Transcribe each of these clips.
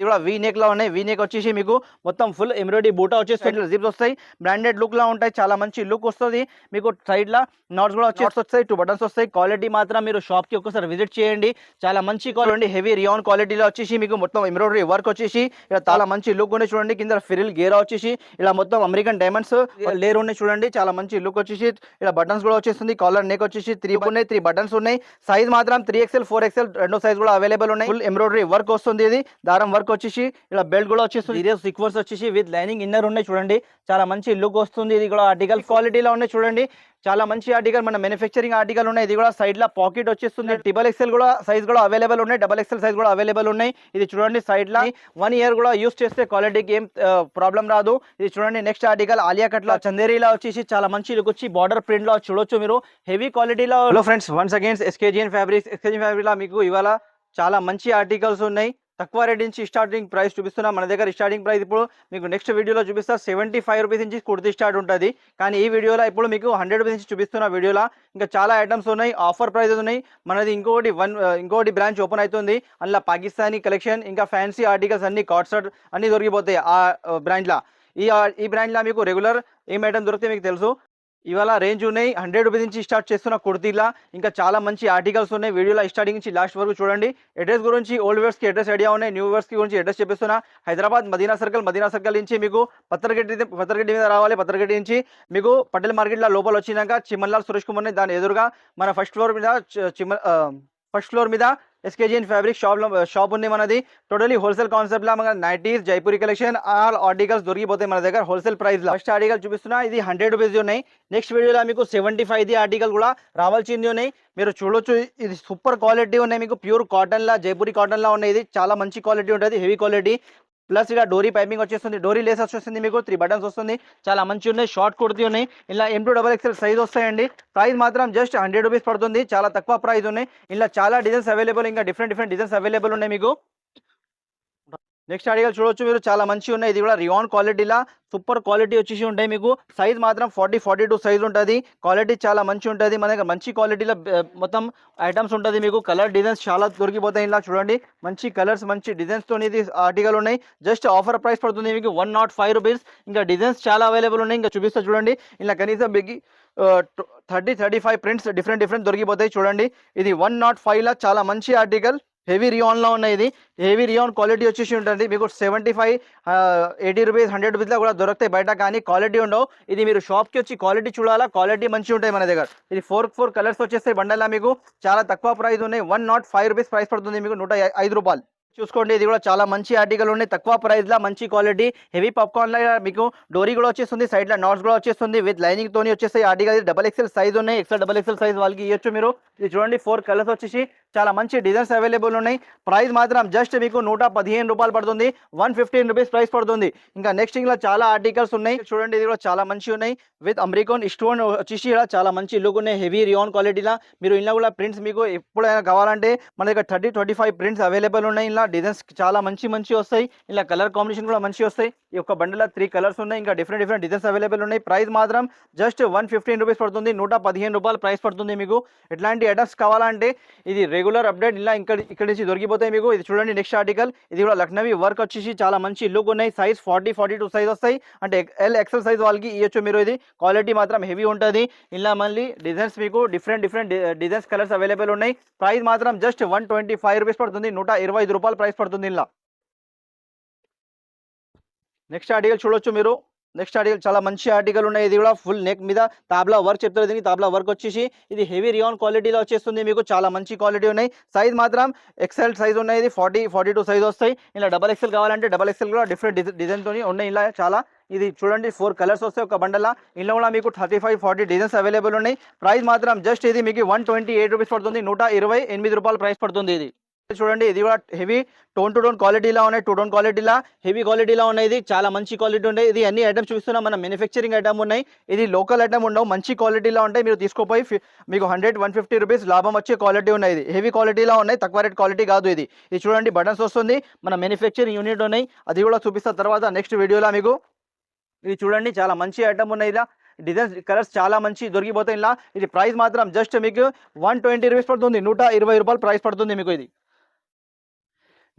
ఇది కూడా వీ నెక్లో ఉన్నాయి. వీ నెక్ వచ్చేసి మీకు మొత్తం ఫుల్ ఎంబ్రాయిడరీ బూటా వచ్చేసి జిప్స్ వస్తాయి. బ్రాండెడ్ లుక్ లా ఉంటాయి. చాలా మంచి లుక్ వస్తుంది. మీకు సైడ్ లా నాట్స్ కూడా వచ్చేసి వస్తాయి. టూ బటన్స్ వస్తాయి. క్వాలిటీ మాత్రం మీరు షాప్కి ఒకసారి విజిట్ చేయండి. చాలా మంచి క్వాలిటీ హెవీ రియాన్ క్వాలిటీలో వచ్చేసి మీకు మొత్తం ఎంబ్రాయిడరీ వర్క్ వచ్చేసి ఇలా చాలా మంచి లుక్ ఉన్నాయి చూడండి. కింద ఫిరిల్ గేరా వచ్చేసి ఇలా మొత్తం అమెరికన్ డైమండ్స్ లేరు ఉన్నాయి చూడండి. చాలా మంచి లుక్ వచ్చేసి ఇలా బటన్స్ కూడా వచ్చేస్తుంది. కాలర్ నెక్ వచ్చేసి త్రీ ఉన్నాయి. త్రీ బటన్స్ ఉన్నాయి. సైజ్ మాత్రం త్రీ ఎక్స్ఎల్ ఫోర్ ఎక్స్ఎల్ రెండో సైజ్ కూడా అవైలబుల్ ఉన్నాయి. ఫుల్ ఎంబ్రాయిడరీ వర్క్ వస్తుంది ఇది. దారం వర్క్ వచ్చేసి ఇలా బెల్ట్ కూడా వచ్చేస్తుంది. ఇదే సిక్వర్స్ వచ్చేసి విత్ లైనింగ్ ఇన్నర్ ఉన్నాయి చూడండి. చాలా మంచి లుక్ వస్తుంది. ఇది కూడా ఆర్టికల్ క్వాలిటీలో ఉన్నాయి చూడండి. చాలా మంచి ఆర్టికల్ మన మ్యానుఫ్యాక్చరింగ్ ఆర్టికల్ ఉన్నాయి. ఇది కూడా సైడ్ లా పాకెట్ వచ్చేస్తుంది. ట్రిబల్ ఎక్స్ఎల్ కూడా సైజ్ కూడా అవైలబుల్ ఉన్నాయి. డబల్ ఎక్స్ఎల్ సైజ్ కూడా అవైలబుల్ ఉన్నాయి. ఇది చూడండి సైడ్ లా. వన్ ఇయర్ కూడా యూస్ చేస్తే క్వాలిటీకి ఏం ప్రాబ్లం రాదు. ఇది చూడండి నెక్స్ట్ ఆర్టికల్ ఆలియా కట్లో చందేరీలా వచ్చేసి చాలా మంచి లుక్ వచ్చి బార్డర్ ప్రింట్లో చూడొచ్చు మీరు. హెవీ క్వాలిటీలో హలో ఫ్రెండ్స్ వన్స్ అగైన్స్ ఎస్కేజియన్ ఫ్యాబ్రిక్స్ ఎస్కేజియన్ ఫ్యాబ్రిక్ లా మీకు ఇవాళ చాలా మంచి ఆర్టికల్స్ ఉన్నాయి. తక్కువ రేట్ నుంచి స్టార్టింగ్ ప్రైస్ చూపిస్తున్నా. మన దగ్గర స్టార్టింగ్ ప్రైస్ ఇప్పుడు మీకు నెక్స్ట్ వీడియోలో చూపిస్తా. సెవెంటీ ఫైవ్ రూపీస్ నుంచి కుర్తీ స్టార్ట్ ఉంటుంది. కానీ ఈ వీడియోలో ఇప్పుడు మీకు హండ్రెడ్ రూపీస్ నుంచి చూపిస్తున్న వీడియోలో ఇంకా చాలా ఐటమ్స్ ఉన్నాయి. ఆఫర్ ప్రైజెస్ ఉన్నాయి. మనది ఇంకోటి వన్ uh, ఇంకోటి బ్రాంచ్ ఓపెన్ అవుతుంది అందులో పాకిస్తానీ కలెక్షన్ ఇంకా ఫ్యాన్సీ ఆర్టికల్స్ అన్ని కాట్సర్ట్ అన్ని దొరికిపోతాయి ఆ uh, బ్రాంచ్లో ఈ uh, ఈ బ్రాండ్లో మీకు రెగ్యులర్ ఏం ఐటమ్ దొరికితే మీకు తెలుసు. ఇవాళ రేంజ్ ఉన్నాయి. హండ్రెడ్ రూపీస్ నుంచి స్టార్ట్ చేస్తున్న కుర్తీలా ఇంకా చాలా మంచి ఆర్టికల్స్ ఉన్నాయి. వీడియోలో స్టార్టింగ్ నుంచి లాస్ట్ వరకు చూడండి. అడ్రస్ గురించి ఓల్డ్ వేర్స్కి అడ్రస్ ఐడియా ఉన్నాయి. న్యూ వేర్స్కి గురించి అడ్రస్ చెప్పిస్తున్నా. హైదరాబాద్ మదీనా సర్కిల్ మదీనా సర్కిల్ నుంచి మీకు పత్రగడ్డి పత్రగడ్డి మీద రావాలి. పత్రగడ్డి నుంచి మీకు పటేల్ మార్కెట్లో లోపల వచ్చినాక చిమ్మన్లాల్ సురేష్ కుమార్ని దాని ఎదురుగా మన ఫస్ట్ ఫ్లోర్ మీద చిమ్మ ఫస్ట్ ఫ్లోర్ మీద ఎస్కేజిఎన్ ఫ్యాబ్రిక్ షాప్లో షాప్ ఉంది మనది టోటలీ హోల్సేల్ కాన్సెప్ట్లో మన nighties Jaipuri collection all articles దొరికిపోతాయి మన దగ్గర హోల్సేల్ ప్రైస్లో ఫస్ట్ ఆర్టికల్ చూపిస్తున్నా ఇది హండ్రెడ్ రూపీస్ ఉన్నాయి. నెక్స్ట్ వీడియోలో మీకు సెవెంటీ ఫైవ్ది ఆర్టికల్ కూడా రావాల్సింది ఉన్నాయి. మీరు చూడొచ్చు ఇది సూపర్ క్వాలిటీ ఉన్నాయి మీకు. ప్యూర్ కాటన్ లా జైపూరి కాటన్లా ఉన్నాయి. ఇది చాలా మంచి క్వాలిటీ ఉంటుంది హెవీ క్వాలిటీ ప్లస్ ఇక్కడ డోరీ పైపింగ్ వచ్చేస్తుంది డోరీ లేస్ వచ్చేస్తుంది మీకు త్రీ బటన్స్ వస్తుంది. చాలా మంచి ఉన్నాయి షార్ట్ కుర్తీ ఉన్నాయి. ఇలా M two double XL size వస్తాయండి. ప్రైస్ మాత్రం జస్ట్ హండ్రెడ్ రూపీస్ పడుతుంది చాలా తక్కువ ప్రైస్ ఉన్నాయి. ఇలా చాలా డిజైన్స్ అవైలబుల్ ఇంకా డిఫరెంట్ డిఫరెంట్ డిజైన్స్ అవైలబుల్ ఉన్నాయి మీకు. నెక్స్ట్ ఆర్టికల్ చూడొచ్చు మీరు. చాలా మంచి ఉన్నాయి. ఇది కూడా రియాన్ క్వాలిటీలా సూపర్ క్వాలిటీ వచ్చేసి ఉంటాయి మీకు. సైజ్ మాత్రం ఫార్టీ ఫార్టీ టూ సైజ్ ఉంటుంది. క్వాలిటీ చాలా మంచి ఉంటుంది. మన దగ్గర మంచి క్వాలిటీలో మొత్తం ఐటమ్స్ ఉంటుంది మీకు. కలర్ డిజైన్స్ చాలా దొరికిపోతాయి ఇలా చూడండి. మంచి కలర్స్ మంచి డిజైన్స్తో ఇది ఆర్టికల్ ఉన్నాయి. జస్ట్ ఆఫర్ ప్రైస్ పడుతుంది మీకు వన్ నాట్ ఫైవ్ రూపీస్ ఇంకా డిజైన్స్ చాలా అవైలబుల్ ఉన్నాయి. ఇంకా చూపిస్తా చూడండి. ఇలా కనీసం బిగి thirty thirty five prints different different దొరికిపోతాయి చూడండి. ఇది వన్ నాట్ ఫైవ్లో చాలా మంచి ఆర్టికల్ హెవీ రియాన్లో ఉన్నాయి ఇది హెవీ రియాన్ క్వాలిటీ వచ్చేసి ఉంటుంది. మీకు seventy five eighty rupees hundred రూపీస్లో కూడా దొరుకుతాయి బయట కానీ క్వాలిటీ ఉండవు. ఇది మీరు షాప్కి వచ్చి క్వాలిటీ చూడాలా? క్వాలిటీ మంచిగా ఉంటాయి మన దగ్గర. ఇది ఫోర్ ఫోర్ కలర్స్ వచ్చేస్తాయి బండల్లా మీకు. చాలా తక్కువ ప్రైస్ ఉన్నాయి. One nought five rupees price పడుతుంది మీకు నూట ఐదు రూపాయలు. చూసుకోండి ఇది కూడా చాలా మంచి ఆర్టికల్ ఉన్నాయి తక్కువ ప్రైస్లో మంచి క్వాలిటీ హెవీ పాప్కార్న్ లా మీకు డోరీ కూడా వచ్చేస్తుంది సైడ్లో నాట్స్ కూడా వచ్చేస్తుంది. విత్ లైనింగ్ తోని వచ్చేస్తాయి ఆర్టికల్ డబల్ ఎక్సెల్ సైజ్ ఉన్నాయి. ఎక్సెల్ డబల్ ఎక్సెల్ సైజ్ వాళ్ళకి ఇవ్వచ్చు మీరు. ఇది చూడండి ఫోర్ కలర్స్ వచ్చేసి చాలా మంచి డిజైన్స్ అవైలబుల్ ఉన్నాయి. ప్రైస్ మాత్రం జస్ట్ మీకు నూట పదిహేను రూపాయలు పడుతుంది. వన్ ఫిఫ్టీన్ రూపీస్ ప్రైస్ పడుతుంది. ఇంకా నెక్స్ట్ ఇలా చాలా ఆర్టికల్స్ ఉన్నాయి. చూడండి ఇది కూడా చాలా మంచి ఉన్నాయి. విత్ అమెరికన్ స్టోన్ వచ్చేసి ఇలా చాలా మంచి లుక్ ఉన్నాయి. హెవీ రియాన్ క్వాలిటీలా మీరు ఇలా కూడా ప్రింట్స్ మీకు ఎప్పుడైనా కావాలంటే మన దగ్గర thirty twenty five prints available ఉన్నాయి. ఇలా డిజైన్స్ చాలా మంచి మంచి వస్తాయి. ఇలా కలర్ కాంబినేషన్ కూడా మంచి వస్తాయి. ఈ యొక్క బండిలో త్రీ కలర్స్ ఉన్నాయి. ఇంకా డిఫరెంట్ డిఫరెంట్ డిజైన్స్ అవైలబుల్ ఉన్నాయి. ప్రైస్ మాత్రం జస్ట్ వన్ ఫిఫ్టీన్ రూపీస్ పడుతుంది. నూట పదిహేను రూపాయలు ప్రైస్ పడుతుంది మీకు. ఎట్లాంటి ఐటమ్స్ కావాలంటే ఇది రెగ్యులర్ అప్డేట్ ఇలా ఇక్కడ ఇక్కడ నుంచి దొరికిపోతాయి మీకు. ఇది చూడండి నెక్స్ట్ ఆర్టికల్ ఇది కూడా లక్నవీ వర్క్ వచ్చేసి చాలా మంచి లుక్ ఉన్నాయి. Size forty forty two size వస్తాయి. అంటే ఎల్ ఎక్సెల్ సైజ్ వాళ్ళకి ఇవ్వచ్చు మీరు ఇది. క్వాలిటీ మాత్రం హెవీ ఉంటుంది. ఇలా మళ్ళీ డిజైన్స్ మీకు different different designs colours available ఉన్నాయి. ప్రైస్ మాత్రం just one twenty five rupees పడుతుంది. నూట ఇరవై ఐదు రూపాయలు ప్రైస్ పడుతుంది ఇలా నెక్స్ట్ ఆర్టికల్ చూడొచ్చు మీరు. నెక్స్ట్ ఆర్టికల్ చాలా మంచి ఆర్టికల్ ఉన్నాయి. ఇది కూడా ఫుల్ నెక్ మీద తాబ్లా వర్క్ చెప్తారు. దీనికి తాబ్లా వర్క్ వచ్చేసి ఇది హెవీ రియాన్ క్వాలిటీలో వచ్చేస్తుంది. మీకు చాలా మంచి క్వాలిటీ ఉన్నాయి. సైజ్ మాత్రం ఎక్సెల్ సైజ్ ఉన్నాయి. ఇది ఫార్టీ ఫార్టీ టూ సైజ్ వస్తాయి ఇలా డబల్ ఎక్సెల్ కావాలంటే డబల్ ఎక్సెల్ కూడా డిఫరెంట్ డిజైన్తో ఉన్నాయి ఇలా చాలా. ఇది చూడండి ఫోర్ కలర్స్ వస్తాయి ఒక బండలా. ఇందులో కూడా మీకు thirty five forty designs available ఉన్నాయి. ప్రైస్ మాత్రం జస్ట్ ఇది మీకు వన్ ట్వంటీ ఎయిట్ రూపీస్ పడుతుంది. నూట ఇరవై ఎనిమిది రూపాయలు ప్రైస్ పడుతుంది ఇది. చూడండి ఇది కూడా హెవీ టోన్ టు టోన్ క్వాలిటీలా ఉన్నాయి టూ టోన్ క్వాలిటీలా హెవీ క్వాలిటీలా ఉన్నాయి ఇది చాలా మంచి క్వాలిటీ ఉన్నాయి ఇది అన్ని ఐటమ్స్ చూస్తున్నాం మన మ్యానుఫ్యాక్చరింగ్ ఐటమ్ ఉన్నాయి. ఇది లోకల్ ఐటమ్ ఉండవు మంచి క్వాలిటీలో ఉంటాయి. మీరు తీసుకోపోయి మీకు హండ్రెడ్ వన్ ఫిఫ్టీ రూపీస్ లాభం వచ్చే క్వాలిటీ ఉన్నాయి ఇది. హెవీ క్వాలిటీలో ఉన్నాయి తక్కువ రేట్ క్వాలిటీ కాదు ఇది. ఇది చూడండి బటన్స్ వస్తుంది మన మ్యానుఫ్యాక్చరింగ్ యూనిట్ ఉన్నాయి. అది కూడా చూపిస్తా తర్వాత నెక్స్ట్ వీడియోలో మీకు. ఇది చూడండి చాలా మంచి ఐటమ్ ఉన్నాయి ఇలా. డిజైన్స్ కలర్స్ చాలా మంచి దొరికిపోతాయి ఇలా. ఇది ప్రైస్ మాత్రం జస్ట్ మీకు వన్ ట్వంటీ రూపీస్ పడుతుంది నూట ఇరవై రూపాయలు ప్రైస్ పడుతుంది మీకు ఇది.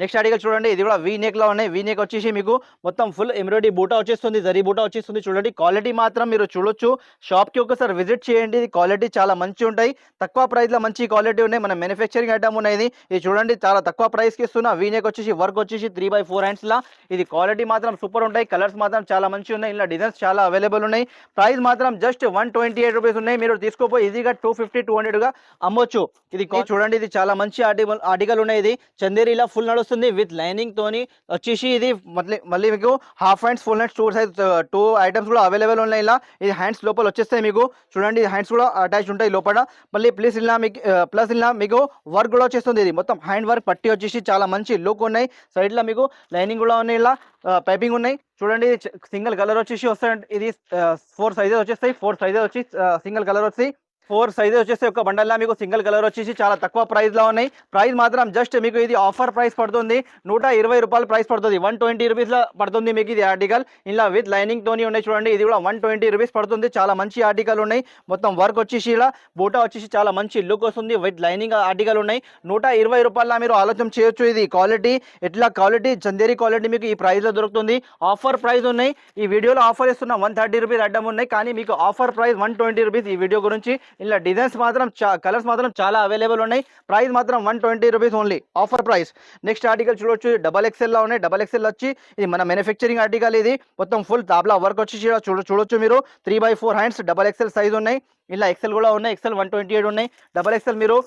నెక్స్ట్ ఆర్టికల్ చూడండి. ఇది కూడా వీ నెక్లో ఉన్నాయి. వీ నెక్ వచ్చేసి మీకు మొత్తం ఫుల్ ఎంబ్రాయిడరీ బూటా వచ్చేస్తుంది. జరీ బూటా వచ్చేస్తుంది. చూడండి. క్వాలిటీ మాత్రం మీరు చూడొచ్చు. షాప్కి ఒకసారి విజిట్ చేయండి. ఇది క్వాలిటీ చాలా మంచి ఉంటాయి. తక్కువ ప్రైస్లో మంచి క్వాలిటీ ఉన్నాయి. మన మ్యానుఫ్యాక్చరింగ్ ఐటమ్ ఉన్నాయి ఇది. చూడండి. చాలా తక్కువ ప్రైస్కి ఇస్తున్నా. వీ నెక్ వచ్చేసి వర్క్ వచ్చేసి త్రీ బై ఫోర్ హ్యాండ్స్ లా. ఇది క్వాలిటీ మాత్రం సూపర్ ఉంటాయి. కలర్స్ మాత్రం చాలా మంచి ఉన్నాయి. ఇలా డిజైన్స్ చాలా అవైలబుల్ ఉన్నాయి. ప్రైస్ మాత్రం just one twenty eight rupees ఉన్నాయి. మీరు తీసుకోపోయి ఈజీగా టూ ఫిఫ్టీ టూ హండ్రెడ్గా అమ్మొచ్చు. ఇది చూడండి. ఇది చాలా మంచి ఆర్టికల్ ఆర్టికల్ ఉన్నాయి. ఇది. చందేరిలా ఫుల్ నడుస్తుంది. విత్ లైనింగ్ తోని. వచ్చేసి ఇది మళ్ళీ మళ్ళీ మీకు half hands full hands two size two items కూడా అవైలబుల్ ఉన్నాయి ఇలా. ఇది హ్యాండ్స్ లోపల వచ్చేస్తాయి మీకు. చూడండి హ్యాండ్స్ కూడా అటాచ్ ఉంటాయి లోపల. మళ్ళీ ప్లస్ ఇలా మీకు uh, ప్లస్ ఇలా మీకు వర్క్ కూడా వచ్చేస్తుంది ఇది. మొత్తం హ్యాండ్ వర్క్ పట్టి వచ్చేసి చాలా మంచి లుక్ ఉన్నాయి. సైడ్లో మీకు లైనింగ్ కూడా ఉన్నాయి ఇలా. Uh, పైపింగ్ ఉన్నాయి. చూడండి సింగిల్ కలర్ వచ్చేసి వస్తాయి. ఇది uh, ఫోర్ సైజెస్ వచ్చేస్తాయి. ఫోర్ సైజెస్ వచ్చి సింగిల్ కలర్ వస్తాయి ఫోర్ సైజెస్ వచ్చేసి ఒక బండల్లా మీకు సింగిల్ కలర్ వచ్చేసి చాలా తక్కువ ప్రైస్లో ఉన్నాయి. ప్రైస్ మాత్రం జస్ట్ మీకు ఇది ఆఫర్ ప్రైస్ పడుతుంది. నూట ఇరవై రూపాయలు ప్రైస్ పడుతుంది. వన్ ట్వంటీ రూపీస్లో పడుతుంది మీకు ఇది ఆర్టికల్ ఇలా విత్ లైనింగ్ తోని ఉన్నాయి చూడండి. ఇది కూడా వన్ ట్వంటీ రూపీస్ పడుతుంది. చాలా మంచి ఆర్టికల్ ఉన్నాయి. మొత్తం వర్క్ వచ్చేసి ఇలా బూటా వచ్చేసి చాలా మంచి లుక్ వస్తుంది. విత్ లైనింగ్ ఆర్టికల్ ఉన్నాయి. నూట ఇరవై రూపాయల మీరు ఆలోచన చేయొచ్చు ఇది క్వాలిటీ ఎట్లా క్వాలిటీ చందేరి క్వాలిటీ మీకు ఈ ప్రైస్లో దొరుకుతుంది. ఆఫర్ ప్రైస్ ఉన్నాయి. ఈ వీడియోలో ఆఫర్ ఇస్తున్న వన్ థర్టీ రూపీస్ అడ్డం ఉన్నాయి. కానీ మీకు offer price one twenty rupees ఈ వీడియో గురించి ఇలా డిజైన్స్ మాత్రం కలర్స్ మాత్రం చాలా అవైలబుల్ ఉన్నాయి. ప్రైస్ మాత్రం one twenty rupees only. Offer price. Next article చూడొచ్చు. డబల్ ఎక్సెల్లో ఉన్నాయి. డబల్ ఎక్స్ఎల్ వచ్చి ఇది మన మ్యానుఫ్యాక్చరింగ్ ఆర్టికల్ ఇది. మొత్తం ఫుల్ తాబ్లా వర్క్ వచ్చి చూడ చూడొచ్చు మీరు. Three by four hands double XL size ఉన్నాయి. ఇలా ఎక్సెల్ కూడా ఉన్నాయి. ఎక్సెల్ వన్ ట్వంటీ ఎయిట్ ఉన్నాయి. డబల్ ఎక్సెల్ మీరు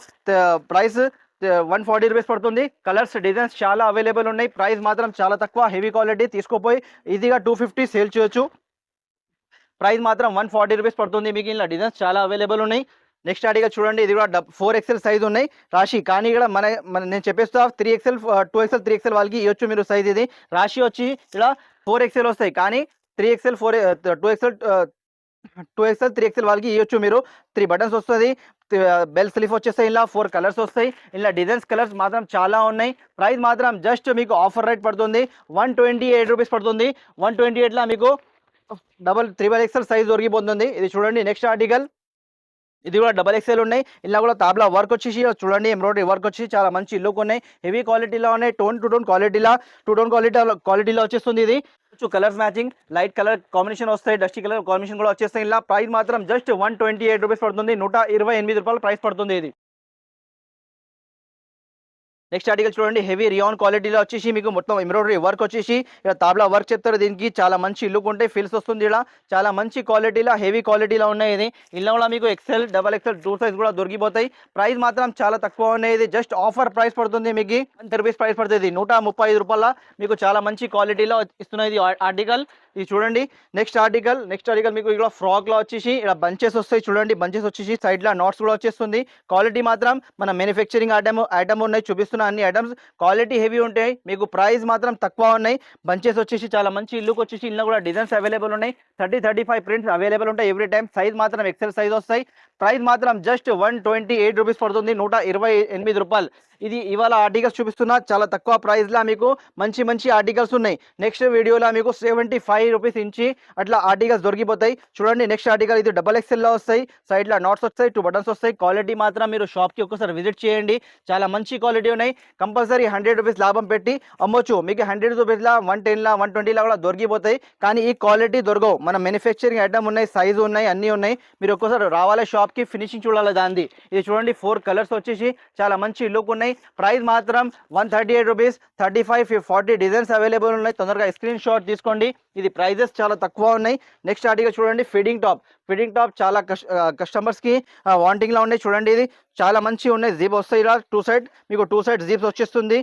ప్రైస్ వన్ ఫార్టీ రూపీస్ పడుతుంది. కలర్స్ డిజైన్స్ చాలా అవైలబుల్ ఉన్నాయి. ప్రైస్ మాత్రం చాలా తక్కువ. హెవీ క్వాలిటీ తీసుకోపోయి ఈజీగా టూ ఫిఫ్టీ సేల్ చేయొచ్చు. ప్రైస్ మాత్రం వన్ ఫార్టీ రూపీస్ పడుతుంది మీకు ఇలా డిజైన్స్ చాలా అవైలబుల్ ఉన్నాయి. నెక్స్ట్ అడిగా చూడండి ఇది కూడా ఫోర్ ఎక్సెల్ సైజ్ ఉన్నాయి. రాశి కానీ ఇక్కడ మన నేను చెప్పేస్తా three XL two XL three XL వాళ్ళకి ఇవ్వచ్చు మీరు సైజ్ ఇది. రాశి వచ్చి ఇక్కడ ఫోర్ ఎక్సెల్ వస్తాయి కానీ three XL four two XL two XL three XL వాళ్ళకి ఇవ్వచ్చు మీరు. త్రీ బటన్స్ వస్తుంది బెల్ స్లీఫ్ వచ్చేస్తాయి ఇలా ఫోర్ కలర్స్ వస్తాయి. ఇలా డిజైన్స్ కలర్స్ మాత్రం చాలా ఉన్నాయి. ప్రైస్ మాత్రం జస్ట్ మీకు ఆఫర్ రేట్ పడుతుంది వన్ ట్వంటీ ఎయిట్ రూపీస్ పడుతుంది. వన్ ట్వంటీ ఎయిట్లో మీకు డబల్ త్రిబల్ ఎక్సెల్ సైజ్ దొరికిపోతుంది ఇది చూడండి నెక్స్ట్ ఆర్టికల్ ఇది కూడా డబల్ ఎక్సెల్ ఉన్నాయి. ఇలా కూడా తాబ్లా వర్క్ వచ్చేసి చూడండి ఎంబ్రాయిడరీ వర్క్ వచ్చి చాలా మంచి లుక్ ఉన్నాయి. హెవీ క్వాలిటీలో ఉన్నాయి టోన్ టు టోన్ క్వాలిటీలా టూ టోన్ క్వాలిటీ క్వాలిటీలో వచ్చేస్తుంది ఇది. Colours matching light colour combination వస్తాయి డస్టీ కలర్ కాంబినేషన్ కూడా వచ్చేస్తాయి. ఇలా ప్రైస్ మాత్రం just one twenty eight rupees పడుతుంది. నూట ఇరవై ఎనిమిది రూపాయలు ప్రైస్ పడుతుంది ఇది. నెక్స్ట్ ఆర్టికల్ చూడండి. హెవీ రియాన్ క్వాలిటీలో వచ్చేసి మీకు మొత్తం ఎంబ్రాయిడరీ వర్క్ వచ్చేసి ఇక్కడ తాబ్లా వర్క్ చెప్తారు. దీనికి చాలా మంచి లుక్ ఉంటాయి ఫీల్స్ వస్తుంది ఇలా. చాలా మంచి క్వాలిటీలో హెవీ క్వాలిటీలో ఉన్నాయి ఇది. ఇలా కూడా మీకు XL double XL two size కూడా దొరికిపోతాయి. ప్రైస్ మాత్రం చాలా తక్కువ ఉన్నాయి జస్ట్ ఆఫర్ ప్రైస్ పడుతుంది మీకు. వన్ రూపీస్ ప్రైస్ పడుతుంది. నూట ముప్పై ఐదు రూపాయల మీకు చాలా మంచి క్వాలిటీలో ఇస్తున్నది ఆర్టికల్ ఇది చూడండి నెక్స్ట్ ఆర్టికల్ నెక్స్ట్ ఆర్టికల్ మీకు ఇక్కడ ఫ్రాక్లో వచ్చేసి ఇక్కడ బంచెస్ వస్తాయి చూడండి బంచెస్ వచ్చేసి సైడ్లో నాట్స్ కూడా వచ్చేస్తుంది. క్వాలిటీ మాత్రం మన మ్యానుఫ్యాక్చరింగ్ ఐటమ్ ఐటమ్ ఉన్నాయి చూపిస్తున్న అన్ని ఐటమ్స్ క్వాలిటీ హెవీ ఉంటాయి మీకు ప్రైస్ మాత్రం తక్కువ ఉన్నాయి. బంచెస్ వచ్చేసి చాలా మంచి ఇల్లుకి వచ్చేసి ఇల్లు కూడా డిజైన్స్ అవైలబుల్ ఉన్నాయి. Thirty thirty five prints available ఉంటాయి ఎవ్రీ టైం సైజ్ మాత్రం ఎక్సెల్ సైజ్ వస్తాయి. ప్రైస్ మాత్రం just one twenty eight rupees పడుతుంది నూట ఇరవై ఎనిమిది రూపాయలు. ఇది ఇవాళ ఆర్టికల్స్ చూపిస్తున్నా చాలా తక్కువ ప్రైస్లో మీకు మంచి మంచి ఆర్టికల్స్ ఉన్నాయి. నెక్స్ట్ వీడియోలో మీకు సెవెంటీ ఫైవ్ రూపీస్ ఇంచి అట్లా ఆర్టికల్స్ దొరికిపోతాయి. చూడండి నెక్స్ట్ ఆర్టికల్ ఇది డబల్ ఎక్స్ఎల్లో వస్తాయి. సైడ్లో నాట్స్ వస్తాయి టూ బటన్స్ వస్తాయి. క్వాలిటీ మాత్రం మీరు షాప్కి ఒకసారి విజిట్ చేయండి. చాలా మంచి క్వాలిటీ ఉన్నాయి. కంపల్సరీ హండ్రెడ్ రూపీస్ లాభం పెట్టి అమ్మొచ్చు. మీకు హండ్రెడ్ రూపీస్లా వన్ టెన్లా వన్ ట్వంటీలా కూడా దొరికిపోతాయి. కానీ ఈ క్వాలిటీ దొరకవు. మన మ్యానుఫ్యాక్చరింగ్ ఐటమ్ ఉన్నాయి సైజు ఉన్నాయి అన్నీ ఉన్నాయి. మీరు ఒక్కసారి రావాలి షాప్ షాప్కి ఫినిషింగ్ చూడాలి దాంది. ఇది చూడండి ఫోర్ కలర్స్ వచ్చేసి చాలా మంచి లుక్ ఉన్నాయి. ప్రైస్ మాత్రం one thirty eight rupees. Thirty five forty designs available ఉన్నాయి. తొందరగా స్క్రీన్ షాట్ తీసుకోండి. ఇది ప్రైజెస్ చాలా తక్కువ ఉన్నాయి. నెక్స్ట్ ఆర్టికల్ చూడండి ఫిడింగ్ టాప్. ఫిడింగ్ టాప్ చాలా కస్టమర్స్కి వాంటింగ్లో ఉన్నాయి. చూడండి ఇది. చాలా మంచి ఉన్నాయి. జీప్ వస్తాయి ఇలా. టూ సైడ్ మీకు టూ సైడ్ జీప్స్ వచ్చేస్తుంది.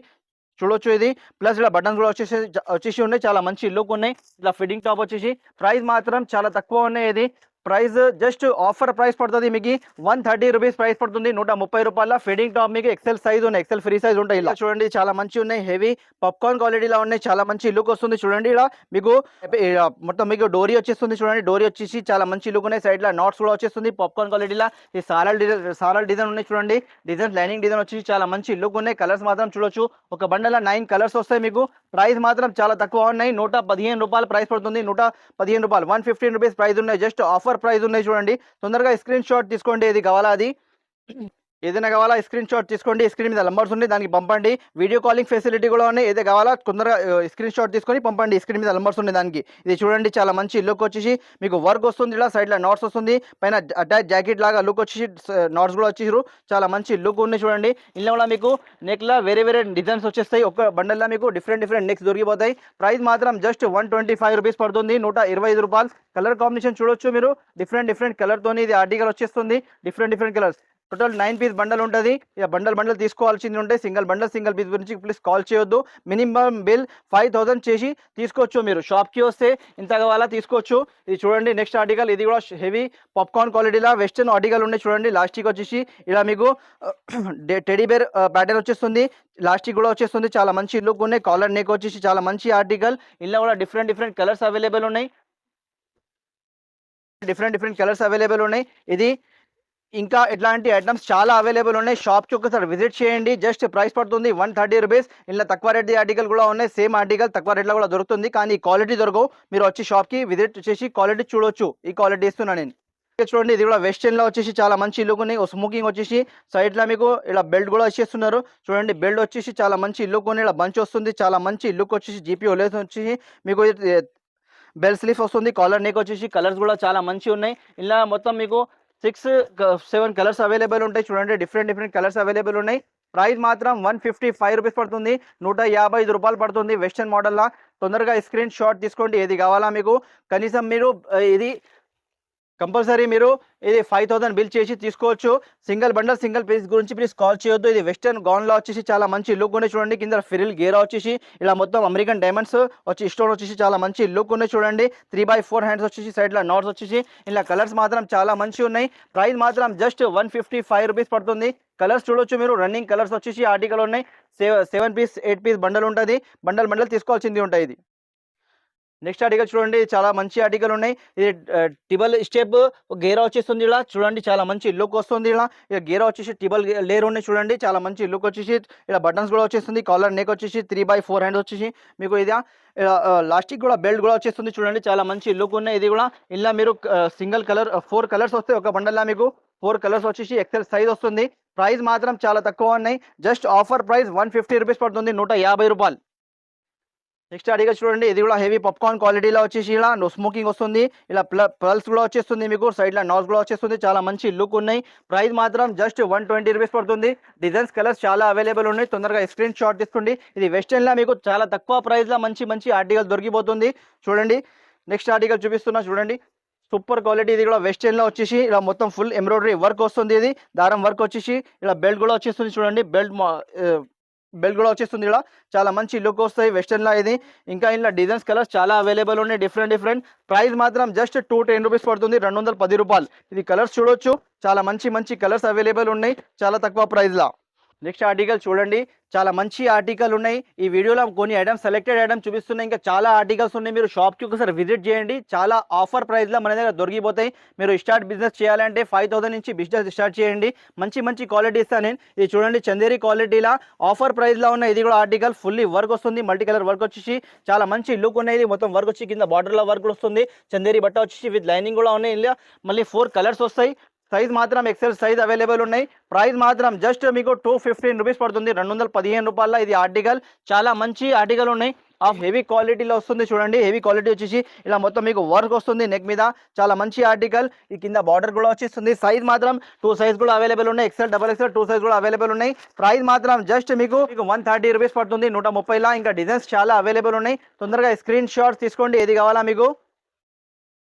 చూడొచ్చు ఇది. ప్లస్ ఇలా బటన్స్ కూడా వచ్చేసి వచ్చేసి ఉన్నాయి. చాలా మంచి లుక్ ఉన్నాయి. ఇలా ఫిట్టింగ్ టాప్ వచ్చేసి ప్రైస్ మాత్రం చాలా తక్కువ ఉన్నాయి ఇది. ప్రైస్ జస్ట్ ఆఫర్ ప్రైస్ పడుతుంది మీకు వన్ థర్టీ రూపీస్ ప్రైస్ పడుతుంది. నూట ముప్పై రూపాయల ఫిడింగ్ టాప్ మీకు ఎక్సెల్ సైజ్ ఉన్నాయి. ఎక్సెల్ ఫ్రీ సైజ్ ఉంటాయి. ఇలా చూడండి చాలా మంచి ఉన్నాయి. హెవీ పాప్కార్న్ క్వాలిటీలో ఉన్నాయి. చాలా మంచి లుక్ వస్తుంది చూడండి ఇలా. మీకు మొత్తం మీకు డోరీ వచ్చేస్తుంది చూడండి. డోరీ వచ్చేసి చాలా మంచి లుక్ ఉన్నాయి. సైడ్లో నాట్స్ కూడా వచ్చేస్తుంది. పాప్కార్న్ క్వాలిటీలో ఈ సారల్ డిజైన్ సారల్ డిజైన్ ఉన్నాయి చూడండి. డిజైన్ లైనింగ్ డిజైన్ వచ్చేసి చాలా మంచి లుక్ ఉన్నాయి. కలర్స్ మాత్రం చూడొచ్చు. ఒక బండల నైన్ కలర్స్ వస్తాయి మీకు. ప్రైస్ మాత్రం చాలా తక్కువ ఉన్నాయి. నూట పదిహేను రూపాయలు ప్రైస్ పడుతుంది. నూట పదిహేను రూపాయలు. వన్ ఫిఫ్టీన్ రూపీస్ ప్రైస్ ఉన్నాయి. జస్ట్ ఆఫర్ ప్రైస్ ఉన్నాయి చూడండి. తొందరగా స్క్రీన్ షాట్ తీసుకోండి. ఇది గవలాది. అది ఏదైనా కావాలా స్క్రీన్ షాట్ తీసుకోండి స్క్రీన్ మీద నంబర్స్ ఉన్నాయి దానికి పంపండి. వీడియో కాలింగ్ ఫెసిలిటీ కూడా ఉన్నాయి ఏదైతే కావాలా తొందరగా స్క్రీన్ షాట్ తీసుకొని పంపండి స్క్రీన్ మీద నంబర్స్ ఉన్నాయి దానికి. ఇది చూడండి చాలా మంచి లుక్ వచ్చేసి మీకు వర్క్ వస్తుంది ఇలా సైడ్లో నాట్స్ వస్తుంది పైన అటాచ్ జాకెట్ లాగా లుక్ వచ్చేసి నాట్స్ కూడా వచ్చేసారు చాలా మంచి లుక్ ఉంది చూడండి. ఇందులో కూడా మీకు నెక్లో వేరే వేరే డిజైన్స్ వచ్చేస్తాయి. ఒక బండల్లో మీకు డిఫరెంట్ డిఫరెంట్ నెక్స్ దొరికిపోతాయి. ప్రైస్ మాత్రం just one twenty five rupees పడుతుంది నూట ఇరవై ఐదు రూపాయలు. కలర్ కాంబినేషన్ చూడొచ్చు మీరు. డిఫరెంట్ డిఫరెంట్ కలర్తోని ఇది ఆర్టికల్ వచ్చేస్తుంది. Different different colours total nine piece bundle ఉంటుంది. ఇక బండల్ బండల్ తీసుకోవాల్సింది ఉంటే సింగిల్ బండల్ సింగిల్ పీస్ గురించి ప్లీజ్ కాల్ చేయొద్దు. మినిమం బిల్ ఫైవ్ థౌసండ్ చేసి తీసుకోవచ్చు మీరు. షాప్కి వస్తే ఇంత కావాలా తీసుకోవచ్చు. ఇది చూడండి నెక్స్ట్ ఆర్టికల్ ఇది కూడా హెవీ పాప్కార్న్ క్వాలిటీలా వెస్టర్న్ ఆర్టికల్ ఉన్నాయి చూడండి. లాస్టిక్ వచ్చేసి ఇలా మీకు టెడీ బేర్ ప్యాటర్న్ వచ్చేస్తుంది. లాస్టిక్ కూడా వచ్చేస్తుంది. చాలా మంచి లుక్ ఉన్నాయి. కాలర్ నెక్ వచ్చేసి చాలా మంచి ఆర్టికల్ ఇలా కూడా డిఫరెంట్ డిఫరెంట్ కలర్స్ అవైలబుల్ ఉన్నాయి. డిఫరెంట్ డిఫరెంట్ కలర్స్ అవైలబుల్ ఉన్నాయి. ఇది ఇంకా ఇట్లాంటి ఐటమ్స్ చాలా అవైలబుల్ ఉన్నాయి. షాప్కి ఒకసారి విజిట్ చేయండి. జస్ట్ ప్రైస్ పడుతుంది వన్ థర్టీ రూపీస్. ఇలా తక్కువ రేట్ ఆర్టికల్ కూడా ఉన్నాయి. సేమ్ ఆర్టికల్ తక్కువ రేట్లో కూడా దొరుకుతుంది. కానీ క్వాలిటీ దొరకవు. మీరు వచ్చి షాప్కి విజిట్ చేసి క్వాలిటీ చూడొచ్చు. ఈ క్వాలిటీ ఇస్తున్నా నేను. చూడండి ఇది కూడా వెస్టర్న్లో వచ్చేసి చాలా మంచి లుక్ ఉన్నాయి స్మోకింగ్ వచ్చేసి సైడ్లో మీకు ఇలా బెల్ట్ కూడా వచ్చేస్తున్నారు చూడండి బెల్ట్ వచ్చేసి చాలా మంచి లుక్ ఉంది. ఇలా బంచ్ వస్తుంది. చాలా మంచి లుక్ వచ్చేసి జీపీ ఒలేస్ వచ్చేసి మీకు బెల్ స్లీఫ్ వస్తుంది. కాలర్ నెక్ వచ్చేసి కలర్స్ కూడా చాలా మంచి ఉన్నాయి. ఇలా మొత్తం మీకు సిక్స్ సెవెన్ కలర్స్ అవైలబుల్ ఉంటాయి. చూడండి డిఫరెంట్ డిఫరెంట్ కలర్స్ అవైలబుల్ ఉన్నాయి. ప్రైస్ మాత్రం వన్ ఫిఫ్టీ ఫైవ్ రూపీస్ పడుతుంది. నూట యాభై ఐదు రూపాయలు పడుతుంది వెస్టర్న్ మోడల్లా. తొందరగా స్క్రీన్ షాట్ తీసుకోండి. ఏది కావాలా మీకు? కనీసం మీరు ఇది కంపల్సరీ మీరు ఇది ఫైవ్ థౌసండ్ బిల్ చేసి తీసుకోవచ్చు. సింగిల్ బండల్ సింగిల్ పీస్ గురించి ప్లీజ్ కాల్ చేయొద్దు. ఇది వెస్టర్న్ గౌన్లో వచ్చేసి చాలా మంచి లుక్ ఉన్నాయి చూడండి. కింద ఫిరిల్ గేరా వచ్చేసి ఇలా మొత్తం అమెరికన్ డైమండ్స్ వచ్చి స్టోన్ వచ్చేసి చాలా మంచి లుక్ ఉన్నాయి చూడండి. త్రీ బై ఫోర్ హ్యాండ్స్ వచ్చేసి సైడ్లో నాట్స్ వచ్చేసి ఇలా కలర్స్ మాత్రం చాలా మంచి ఉన్నాయి. ప్రైస్ మాత్రం just one fifty five rupees పడుతుంది. కలర్స్ చూడొచ్చు మీరు. రన్నింగ్ కలర్స్ వచ్చేసి ఆర్టికల్ ఉన్నాయి. Seven piece eight piece bundle ఉంటుంది. బండల్ బండల్ తీసుకోవాల్సింది ఉంటుంది ఇది. నెక్స్ట్ ఆర్టికల్ చూడండి చాలా మంచి ఆర్టికల్ ఉన్నాయి. ఇది టిబల్ స్టెప్ గేరా వచ్చేస్తుంది ఇలా. చూడండి చాలా మంచి లుక్ వస్తుంది ఇలా. ఇక గేరా వచ్చేసి టిబల్ లేయర్ ఉన్నాయి చూడండి చాలా మంచి లుక్ వచ్చేసి. ఇలా బటన్స్ కూడా వచ్చేస్తుంది కాలర్ నెక్ వచ్చేసి త్రీ బై ఫోర్ హ్యాండ్స్ వచ్చేసి. మీకు ఇది లాస్టిక్ కూడా బెల్ట్ కూడా వచ్చేస్తుంది చూడండి చాలా మంచి లుక్ ఉన్నాయి. ఇది కూడా ఇలా మీరు సింగిల్ కలర్ ఫోర్ కలర్స్ వస్తాయి ఒక బండల్లా మీకు. ఫోర్ కలర్స్ వచ్చేసి ఎక్సెల్ సైజ్ వస్తుంది. ప్రైస్ మాత్రం చాలా తక్కువ ఉన్నాయి. Just offer price one fifty rupees పడుతుంది నూట యాభై రూపాయలు. నెక్స్ట్ అడిగా చూడండి ఇది కూడా హెవీ పాప్కార్న్ క్వాలిటీలో వచ్చేసి ఇలా నో స్మోకింగ్ వస్తుంది. ఇలా పల్స్ కూడా వచ్చేస్తుంది మీకు సైడ్లో నాస్ కూడా వచ్చేస్తుంది. చాలా మంచి లుక్ ఉన్నాయి. ప్రైస్ మాత్రం జస్ట్ వన్ ట్వంటీ రూపీస్ పడుతుంది. డిజైన్స్ కలర్స్ చాలా అవైలబుల్ ఉన్నాయి. తొందరగా స్క్రీన్ షాట్ తీసుకోండి. ఇది వెస్టర్న్లో మీకు చాలా తక్కువ ప్రైస్లో మంచి మంచి ఆర్టికల్ దొరికిపోతుంది. చూడండి నెక్స్ట్ ఆర్టికల్ చూపిస్తున్నా చూడండి. సూపర్ క్వాలిటీ ఇది కూడా వెస్టర్న్లో వచ్చేసి ఇలా మొత్తం ఫుల్ ఎంబ్రాయిడరీ వర్క్ వస్తుంది ఇది. దారం వర్క్ వచ్చేసి ఇలా బెల్ట్ కూడా వచ్చేస్తుంది చూడండి. బెల్ట్ బెల్ట్ కూడా వచ్చేస్తుంది ఇక్కడ. చాలా మంచి లుక్ వస్తాయి. వెస్టర్న్లో ఇది. ఇంకా ఇలా డిజైన్స్ కలర్స్ చాలా అవైలబుల్ ఉన్నాయి. డిఫరెంట్ డిఫరెంట్ ప్రైస్ మాత్రం జస్ట్ టూ టెన్ రూపీస్ పడుతుంది. రెండు వందల పది రూపాయలు. ఇది కలర్స్ చూడొచ్చు. చాలా మంచి మంచి కలర్స్ అవైలబుల్ ఉన్నాయి. చాలా తక్కువ ప్రైస్లో నెక్స్ట్ ఆర్టికల్ చూడండి. చాలా మంచి ఆర్టికల్ ఉన్నాయి. ఈ వీడియోలో కొన్ని ఐటమ్స్ సెలెక్టెడ్ ఐటమ్స్ చూపిస్తున్నాయి. ఇంకా చాలా ఆర్టికల్స్ ఉన్నాయి. మీరు షాప్కి ఒకసారి విజిట్ చేయండి. చాలా ఆఫర్ ప్రైస్లో మన దగ్గర దొరికిపోతాయి. మీరు స్టార్ట్ బిజినెస్ చేయాలంటే ఫైవ్ థౌసండ్ నుంచి బిజినెస్ స్టార్ట్ చేయండి. మంచి మంచి క్వాలిటీ ఇస్తాను నేను. ఇది చూడండి చందేరి క్వాలిటీలా ఆఫర్ ప్రైస్లో ఉన్న ఇది కూడా ఆర్టికల్. ఫుల్లీ వర్క్ వస్తుంది. మల్టీ కలర్ వర్క్ వచ్చేసి చాలా మంచి లుక్ ఉన్నాయి. మొత్తం వర్క్ వచ్చి కింద బార్డర్లో వర్క్ వస్తుంది. చందేరి బట్ట వచ్చేసి విత్ లైనింగ్ కూడా ఉన్నాయి. మళ్ళీ ఫోర్ కలర్స్ వస్తాయి. సైజ్ మాత్రం ఎక్సెల్ సైజ్ అవైలబుల్ ఉన్నాయి. ప్రైస్ మాత్రం జస్ట్ మీకు టూ ఫిఫ్టీన్ రూపీస్ పడుతుంది. రెండు వందల పదిహేను రూపాయల ఇది ఆర్టికల్ చాలా మంచి ఆర్టికల్ ఉన్నాయి. ఆఫ్ హెవీ క్వాలిటీలో వస్తుంది చూడండి. హెవీ క్వాలిటీ వచ్చేసి ఇలా మొత్తం మీకు వర్క్ వస్తుంది నెక్ మీద. చాలా మంచి ఆర్టికల్ ఈ కింద బార్డర్ కూడా వచ్చేస్తుంది. సైజ్ మాత్రం టూ సైజ్ కూడా అవైలబుల్ ఉన్నాయి. XL double XL two size కూడా అవైలబుల్ ఉన్నాయి. ప్రైస్ మాత్రం జస్ట్ మీకు మీకు వన్ థర్టీ రూపీస్ పడుతుంది. నూట ముప్పైలా. ఇంకా డిజైన్స్ చాలా అవైలబుల్ ఉన్నాయి. తొందరగా స్క్రీన్ షాట్స్ తీసుకోండి. ఏది కావాలా మీకు?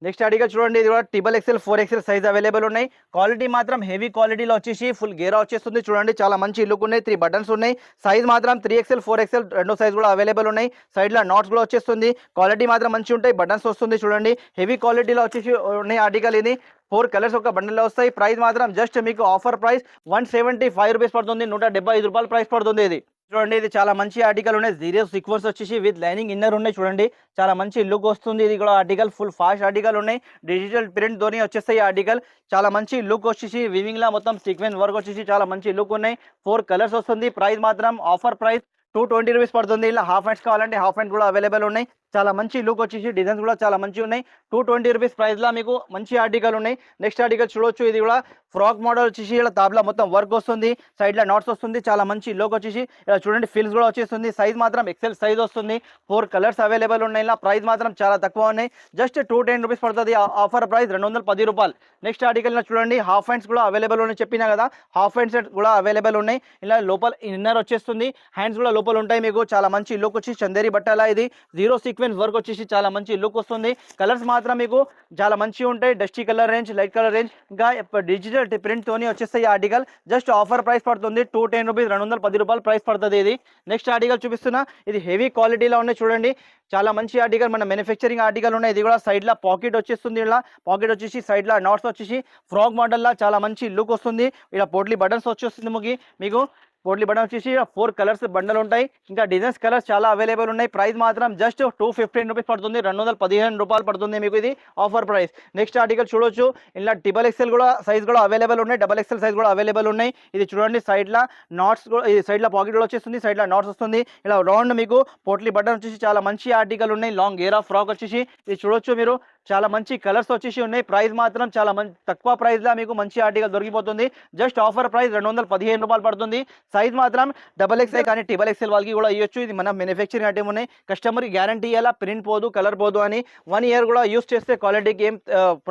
నెక్స్ట్ అడిగా చూడండి ఇది కూడా double XL four XL size available ఉన్నాయి. క్వాలిటీ మాత్రం హెవీ క్వాలిటీలో వచ్చేసి ఫుల్ గేరా వచ్చేస్తుంది. చూడండి చాలా మంచి లుక్ ఉన్నాయి. త్రీ బటన్స్ ఉన్నాయి. సైజ్ మాత్రం త్రీ ఎక్సెల్ ఫోర్ ఎక్సెల్ రెండో సైజ్ కూడా అవైలబుల్ ఉన్నాయి. సైడ్లో నాట్స్ కూడా వచ్చేస్తుంది. క్వాలిటీ మాత్రం మంచి ఉంటాయి. బటన్స్ వస్తుంది చూడండి. హెవీ క్వాలిటీలో వచ్చేసి ఉన్నాయి ఆర్టికల్ ఇది. ఫోర్ కలర్స్ ఒక బండిల్లో వస్తాయి. ప్రైస్ మాత్రం జస్ట్ మీకు offer price one seventy five rupees పడుతుంది. నూట డెబ్బై ఐదు రూపాయల ప్రైస్ పడుతుంది ఇది. చూడండి ఇది చాలా మంచి ఆర్టికల్ ఉన్నాయి. జీరో సీక్వెన్స్ వచ్చేసి విత్ లైనింగ్ ఇన్నర్ ఉన్నాయి చూడండి. చాలా మంచి లుక్ వస్తుంది. ఇది కూడా ఆర్టికల్ ఫుల్ ఫాస్ట్ ఆర్టికల్ ఉన్నాయి. డిజిటల్ ప్రింట్ ధోని వచ్చేస్తాయి ఆర్టికల్. చాలా మంచి లుక్ వచ్చేసి వివింగ్ లా మొత్తం సీక్వెన్స్ వర్క్ వచ్చేసి చాలా మంచి లుక్ ఉన్నాయి. ఫోర్ కలర్స్ వస్తుంది. ప్రైస్ మాత్రం offer price two twenty rupees పడుతుంది. ఇలా హాఫ్ హ్యాండ్స్ కావాలంటే హాఫ్ హ్యాండ్ కూడా అవైలబుల్ ఉన్నాయి. చాలా మంచి లుక్ వచ్చేసి డిజైన్స్ కూడా చాలా మంచి ఉన్నాయి. టూ ట్వంటీ రూపీస్ ప్రైస్లో మీకు మంచి ఆర్టికల్ ఉన్నాయి. నెక్స్ట్ ఆర్టికల్ చూడొచ్చు. ఇది కూడా ఫ్రాక్ మోడల్ వచ్చేసి ఇలా తాబ్లా మొత్తం వర్క్ వస్తుంది. సైడ్లో నాట్స్ వస్తుంది. చాలా మంచి లుక్ వచ్చేసి ఇలా చూడండి ఫిల్స్ కూడా వచ్చేస్తుంది. సైజ్ మాత్రం ఎక్సెల్ సైజ్ వస్తుంది. ఫోర్ కలర్స్ అవైలబుల్ ఉన్నాయి. ఇలా ప్రైస్ మాత్రం చాలా తక్కువ ఉన్నాయి. జస్ట్ టూ టెన్ రూపీస్ పడుతుంది. ఆఫర్ ప్రైస్ రెండు వందల పది రూపాయలు. నెక్స్ట్ ఆర్టికల్ చూడండి. హాఫ్ హ్యాండ్స్ కూడా అవైలబుల్ ఉన్నాయి చెప్పినా కదా. హాఫ్ హ్యాండ్స్ కూడా అవైలబుల్ ఉన్నాయి. ఇలా లోపల ఇన్నర్ వచ్చేస్తుంది. హ్యాండ్స్ కూడా లోపల ఉంటాయి మీకు. చాలా మంచి లుక్ వచ్చి చందేరి బట్టాల ఇది. జీరో సీక్వెన్స్ వర్క్ వచ్చేసి చాలా మంచి లుక్ వస్తుంది. కలర్స్ మాత్రం మీకు చాలా మంచిగా ఉంటాయి. Dusty colour range light colour range ఇంకా డిజిటల్ ప్రింట్తోని వచ్చేస్తాయి ఈ ఆర్టికల్ జస్ట్ ఆఫర్ ప్రైస్ పడుతుంది. టూ టెన్ రూపీస్ రెండు వందల పది రూపాయలు ప్రైస్ పడుతుంది ఇది. నెక్స్ట్ ఆర్టికల్ చూపిస్తున్నా. ఇది హెవీ క్వాలిటీలో ఉన్నాయి చూడండి. చాలా మంచి ఆర్టికల్ మన మ్యానుఫ్యాక్చరింగ్ ఆర్టికల్ ఉన్నాయి. ఇది కూడా సైడ్లో పాకెట్ వచ్చేస్తుంది ఇలా. పాకెట్ వచ్చేసి సైడ్లో నాట్స్ వచ్చేసి ఫ్రాక్ మోడల్లో చాలా మంచి లుక్ వస్తుంది. ఇలా పోట్లీ బటన్స్ వచ్చేస్తుంది మీకు మీకు పోట్లీ బండల్ వచ్చేసి ఫోర్ కలర్స్ బండలు ఉంటాయి. ఇంకా డిజైన్స్ కలర్స్ చాలా అవైలబుల్ ఉన్నాయి. ప్రైస్ మాత్రం జస్ట్ టూ ఫిఫ్టీన్ రూపీస్ పడుతుంది. రెండు వందల పదిహేను రూపాయలు పడుతుంది మీకు ఇది ఆఫర్ ప్రైస్ నెక్స్ట్ ఆర్టికల్ చూడొచ్చు. ఇలా డబల్ ఎక్సెల్ కూడా సైజ్ కూడా అవైలబుల్ ఉన్నాయి. డబల్ ఎక్సెల్ సైజ్ కూడా అవైలబుల్ ఉన్నాయి. ఇది చూడండి సైడ్లో నాట్స్ కూడా ఇది సైడ్లో పాకెట్ కూడా వచ్చేస్తుంది. సైడ్లో నాట్స్ వస్తుంది. ఇలా రౌండ్ మీకు పోట్లీ బటన్ వచ్చేసి చాలా మంచి ఆర్టికల్ ఉన్నాయి. లాంగ్ గేర్ ఆఫ్ ఫ్రాక్ వచ్చేసి. ఇది చూడొచ్చు మీరు. చాలా మంచి కలర్స్ వచ్చేసి ఉన్నాయి. ప్రైస్ మాత్రం చాలా మంచి తక్కువ ప్రైస్లో మీకు మంచి ఆర్టికల్ దొరికిపోతుంది. జస్ట్ ఆఫర్ ప్రైస్ రెండు వందల పదిహేను రూపాయలు పడుతుంది. సైజ్ మాత్రం డబల్ ఎక్స్ఎల్ కానీ ట్రిబల్ ఎక్స్ఎల్ వాళ్ళకి కూడా ఇవ్వచ్చు ఇది మన మ్యానుఫ్యాక్చరింగ్ ఐటమ్ ఉన్నాయి. కస్టమర్కి గ్యారంటీ ఇవ్వాలా ప్రింట్ పోదు కలర్ పోదు అని వన్ ఇయర్ కూడా యూస్ చేస్తే క్వాలిటీకి ఏం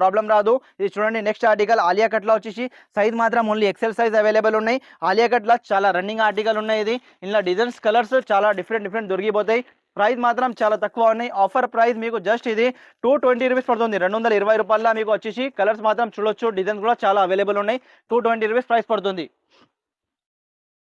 ప్రాబ్లం రాదు. ఇది చూడండి నెక్స్ట్ ఆర్టికల్ ఆలియా కట్లో వచ్చేసి సైజ్ మాత్రం ఓన్లీ ఎక్సెల్ సైజ్ అవైలబుల్ ఉన్నాయి. ఆలియా కట్లో చాలా రన్నింగ్ ఆర్టికల్ ఉన్నాయి ఇది. ఇలా డిజైన్స్ కలర్స్ చాలా డిఫరెంట్ డిఫరెంట్ దొరికిపోతాయి. ప్రైస్ మాత్రం చాలా తక్కువ ఉన్నాయి. ఆఫర్ ప్రైస్ మీకు జస్ట్ ఇది టూ ట్వంటీ రూపీస్ పడుతుంది. రెండు వందల ఇరవై రూపాయల మీకు వచ్చేసి కలర్స్ మాత్రం చూడొచ్చు డిజైన్స్ కూడా చాలా అవైలబుల్ ఉన్నాయి. టూ ట్వంటీ రూపీస్ ప్రైస్ పడుతుంది.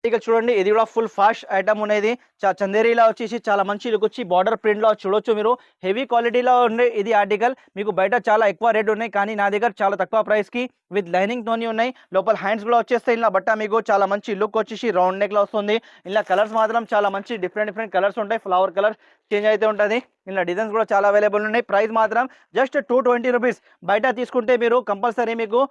ఇక చూడండి ఇది కూడా ఫుల్ ఫాస్ట్ ఐటమ్ అనేది చా చందేరీలో వచ్చేసి చాలా మంచి లుక్ వచ్చి బార్డర్ ప్రింట్లో చూడొచ్చు మీరు. హెవీ క్వాలిటీలో ఉండే ఇది ఆర్టికల్ మీకు బయట చాలా ఎక్కువ రేట్ ఉన్నాయి కానీ నా దగ్గర చాలా తక్కువ ప్రైస్కి విత్ లైనింగ్ తోని ఉన్నాయి. లోపల హ్యాండ్స్ కూడా వచ్చేస్తాయి ఇలా బట్ట మీకు చాలా మంచి లుక్ వచ్చేసి రౌండ్ నెక్లో వస్తుంది. ఇలా కలర్స్ మాత్రం చాలా మంచి డిఫరెంట్ డిఫరెంట్ కలర్స్ ఉంటాయి. ఫ్లవర్ కలర్ చేంజ్ అయితే ఉంటుంది. ఇలా డిజైన్స్ కూడా చాలా అవైలబుల్ ఉన్నాయి. ప్రైస్ మాత్రం జస్ట్ టూ ట్వంటీ రూపీస్ బయట తీసుకుంటే మీరు కంపల్సరీ మీకు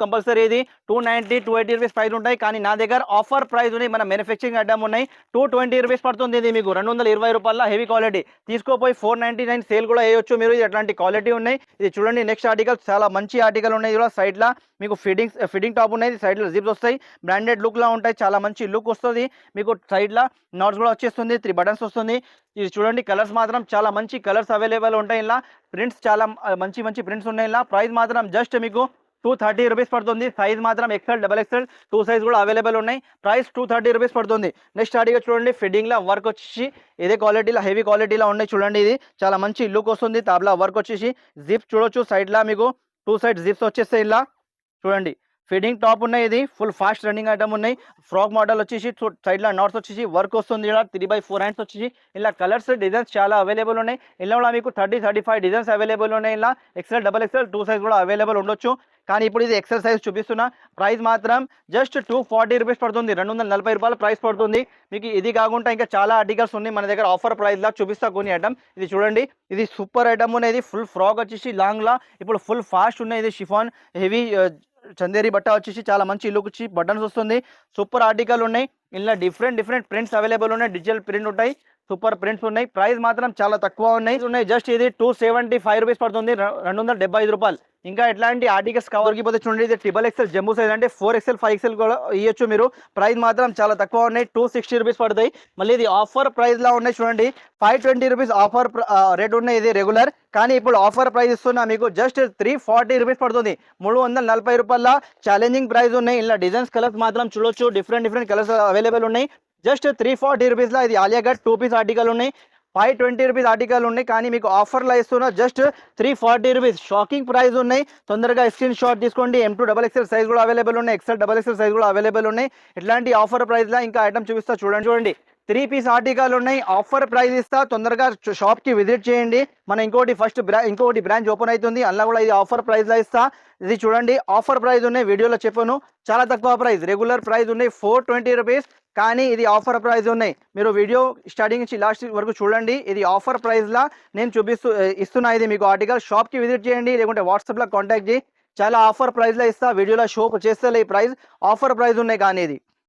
కంపల్సరీ ఇది. Two ninety two eighty rupees price ఉంటాయి. కానీ నా దగ్గర ఆఫర్ ప్రైస్ ఉన్నాయి. మన మ్యానుఫ్యాక్చరింగ్ ఐటమ్ ఉన్నాయి. టూ ట్వంటీ రూపీస్ పడుతుంది ఇది మీకు. రెండు వందల ఇరవై రూపాయల హెవీ క్వాలిటీ తీసుకోపోయి ఫోర్ నైంటీ నైన్ సేల్ కూడా వేయొచ్చు మీరు. ఇది అట్లాంటి క్వాలిటీ ఉన్నాయి? ఇది చూడండి నెక్స్ట్ ఆర్టికల్ చాలా మంచి ఆర్టికల్ ఉన్నాయి కూడా సైడ్లో మీకు ఫిట్టింగ్ ఫిట్టింగ్ టాప్ ఉన్నాయి. సైడ్లో జిప్స్ వస్తాయి. బ్రాండెడ్ లుక్లో ఉంటాయి. చాలా మంచి లుక్ వస్తుంది. మీకు సైడ్లో నాట్స్ కూడా వచ్చేస్తుంది. త్రీ బటన్స్ వస్తుంది. ఇది చూడండి కలర్స్ మాత్రం చాలా మంచి కలర్స్ అవైలబుల్ ఉంటాయి ఇలా. ప్రింట్స్ చాలా మంచి మంచి ప్రింట్స్ ఉన్నాయి ఇలా. ప్రైస్ మాత్రం జస్ట్ మీకు టూ థర్టీ రూపీస్ పడుతుంది. సైజ్ మాత్రం XL double XL two size కూడా అవైలబుల్ ఉన్నాయి. ప్రైస్ టూ థర్టీ రూపీస్ పడుతుంది. నెక్స్ట్ అడిగా చూడండి ఫిట్టింగ్లో వర్క్ వచ్చేసి ఇదే క్వాలిటీలో హెవీ క్వాలిటీలో ఉన్నాయి చూడండి ఇది. చాలా మంచి లుక్ వస్తుంది తాబ్లా వర్క్ వచ్చేసి. జిప్ చూడొచ్చు సైడ్లో మీకు టూ సైడ్ జిప్స్ వచ్చేస్తే ఇలా. చూడండి. ఫిడింగ్ టాప్ ఉన్నాయి ఇది. ఫుల్ ఫాస్ట్ రన్నింగ్ ఐటమ్ ఉన్నాయి. ఫ్రాక్ మోడల్ వచ్చేసి సైడ్లో నాట్స్ వచ్చేసి వర్క్ వస్తుంది. ఇలా త్రీ బై ఫోర్ హ్యాండ్స్ వచ్చేసి. ఇలా కలర్స్ డిజైన్స్ చాలా అవైలబుల్ ఉన్నాయి. ఇలా కూడా మీకు thirty thirty five designs available ఉన్నాయి. ఇలా XL double XL two size కూడా అవైలబుల్ ఉండొచ్చు. కానీ ఇప్పుడు ఇది ఎక్సెల్ సైజ్ చూపిస్తున్నా. ప్రైస్ మాత్రం జస్ట్ టూ ఫార్టీ రూపీస్ పడుతుంది. రెండు వందల నలభై రూపాయల ప్రైస్ పడుతుంది. మీకు ఇది కాకుండా ఇంకా చాలా ఆర్టికల్స్ ఉన్నాయి. మన దగ్గర ఆఫర్ ప్రైస్లా చూపిస్తా కొన్ని ఐటమ్ ఇది చూడండి. ఇది సూపర్ ఐటమ్ ఉన్నది. ఫుల్ ఫ్రాక్ వచ్చేసి లాంగ్లా ఇప్పుడు ఫుల్ ఫాస్ట్ ఉన్నాయి. ఇది షిఫాన్ హెవీ చందేరి బట్ట వచ్చేసి చాలా మంచి లుక్ వచ్చి బటన్స్ వస్తుంది. సూపర్ ఆర్టికల్ ఉన్నాయి. ఇలా డిఫరెంట్ డిఫరెంట్ ప్రింట్స్ అవైలబుల్ ఉన్నాయి. డిజిటల్ ప్రింట్ ఉంటాయి. సూపర్ ప్రింట్స్ ఉన్నాయి. ప్రైస్ మాత్రం చాలా తక్కువ ఉన్నాయి. ఉన్నాయి. జస్ట్ ఇది టూ సెవెంటీ ఫైవ్ రూపీస్ పడుతుంది. రెండు వందల డెబ్బై ఐదు రూపాయలు. ఇంకా ఎట్లాంటి ఆర్టికల్స్ కవర్కి పోతే చూడండి ఇది ట్రిపుల్ ఎక్సెల్ జంబూ సైజ్ అంటే ఫోర్ ఎక్సెల్ ఫైవ్ ఎక్సెల్ కూడా ఇవ్వచ్చు మీరు. ప్రైస్ మాత్రం చాలా తక్కువ ఉన్నాయి టూ సిక్స్టీ రూపీస్ పడతాయి. మళ్ళీ ఇది ఆఫర్ ప్రైస్ లా ఉన్నాయి చూడండి five twenty rupees offer rate ఉన్నాయి ఇది రెగ్యులర్ కానీ ఇప్పుడు ఆఫర్ ప్రైస్ ఇస్తున్నా మీకు జస్ట్ త్రీ ఫార్టీ రూపీస్ పడుతుంది. మూడు వందల నలభై రూపాయల ఛాలెంజింగ్ ప్రైస్ ఉన్నాయి. ఇలా డిజైన్స్ కలర్స్ మాత్రం చూడొచ్చు. డిఫరెంట్ డిఫరెంట్ కలర్స్ అవైలబుల్ ఉన్నాయి. జస్ట్ త్రీ ఫార్టీ రూపీస్లో ఇది ఆలియా టూ పీస్ ఆర్టికల్ ఉన్నాయి. ఫైవ్ ట్వంటీ రూపీస్ ఆర్టికల్ ఉన్నాయి. కానీ మీకు ఆఫర్లో ఇస్తున్నా just three forty rupees shocking price ఉన్నాయి. తొందరగా స్క్రీన్ షాట్ తీసుకోండి. M to double XL size కూడా అవైలబుల్ ఉన్నాయి. ఎక్స్ఎల్ డబల్ ఎక్స్ఎల్ సైజ్ కూడా అవైలబుల్ ఉన్నాయి. ఇట్లాంటి ఆఫర్ ప్రైస్లో ఇంకా ఐటమ్ చూపిస్తా చూడండి. చూడండి. త్రీ పీస్ ఆర్టికల్ ఉన్నాయి. ఆఫర్ ప్రైస్ ఇస్తా. తొందరగా షాప్కి విజిట్ చేయండి. మన ఇంకోటి ఫస్ట్ బ్రా ఇంకోటి బ్రాంచ్ ఓపెన్ అవుతుంది అలా కూడా ఇది ఆఫర్ ప్రైస్లో ఇస్తా. ఇది చూడండి. ఆఫర్ ప్రైస్ ఉన్నాయి. వీడియోలో చెప్పాను. చాలా తక్కువ ప్రైస్ రెగ్యులర్ ప్రైస్ ఉన్నాయి. ఫోర్ ట్వంటీ రూపీస్ కానీ ఇది ఆఫర్ ప్రైస్ ఉన్నాయి. మీరు వీడియో స్టార్టింగ్ నుంచి లాస్ట్ వరకు చూడండి. ఇది ఆఫర్ ప్రైస్లా నేను చూపిస్తూ ఇస్తున్నా ఇది మీకు ఆర్టికల్ షాప్కి విజిట్ చేయండి లేకుంటే వాట్సాప్లో కాంటాక్ట్ చేయి. చాలా ఆఫర్ ప్రైస్లో ఇస్తా వీడియోలో షో చేస్తే ఈ ప్రైస్ ఆఫర్ ప్రైస్ ఉన్నాయి కానీ ఇది.